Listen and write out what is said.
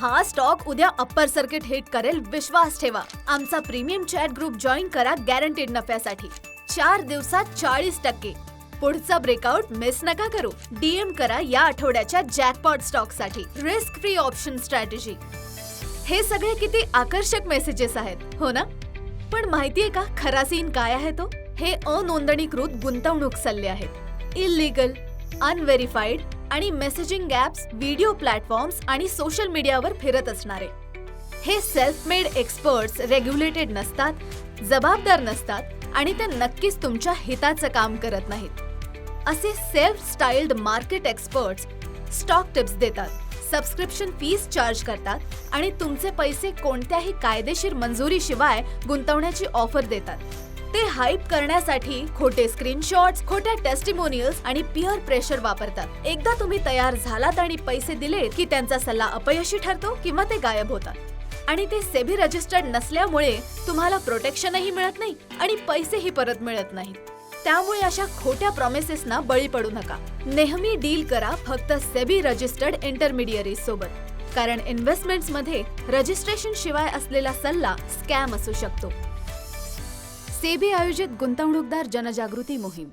हा स्टॉक उद्या upper circuit hit करेल विश्वास ठेवा. आमचा प्रीमियम चॅट ग्रुप जॉईन करा गॅरंटीड नफ्यासाठी. चार दिवसात चाळीस टक्के. पुढचा ब्रेकआउट मिस नका करू. डीएम करा या आठवड्याच्या जॅकपॉट स्टॉकसाठी. रिस्क फ्री ऑप्शन स्ट्रॅटेजी हे सगळे किती आकर्षक मेसेजेस आहेत हो ना? पण माहितीये का खरा सीन काय आहे तो? हे अनोंदणीकृत गुंतवणूक सल्ले आहेत. इलिगल अनव्हेरीफाईड आणि मेसेजिंग गॅप्स व्हिडिओ प्लॅटफॉर्म्स आणि सोशल मीडियावर फिरत असणारे. हे सेल्फ मेड एक्सपर्ट्स रेग्युलेटेड नसतात जबाबदार नसतात आणि ते नक्कीच तुमच्या हिताचं काम करत नाहीत. असे self styled market experts stock tips देतात सबस्क्रिप्शन फीस चार्ज करतात आणि तुमचे पैसे कोणत्याही कायदेशीर मंजुरीशिवाय गुंतवण्याची ऑफर देतात. ते हाईप करण्यासाठी खोटे स्क्रीनशॉट्स खोट्या टेस्टिमोनियल्स आणि पिअर प्रेशर वापरतात. एकदा तुम्ही तयार झालात आणि पैसे दिले की त्यांचा सल्ला अपयशी ठरतो किंवा ते गायब होतात. आणि ते सेबी रजिस्टर्ड नसल्यामुळे तुम्हाला प्रोटेक्शनही मिळत नाही आणि पैसेही परत मिळत नाहीत. त्यामुळे अशा खोट्या प्रॉमिसेसना बळी पडू नका. नेहमी डील करा फक्त सेबी रजिस्टर्ड इंटरमिडियरी सोबत. कारण इन्व्हेस्टमेंट्समध्ये रजिस्ट्रेशन शिवाय असलेला सल्ला स्कॅम असू शकतो. सेबी आयोजित गुंतवणूकदार जनजागृती मोहीम.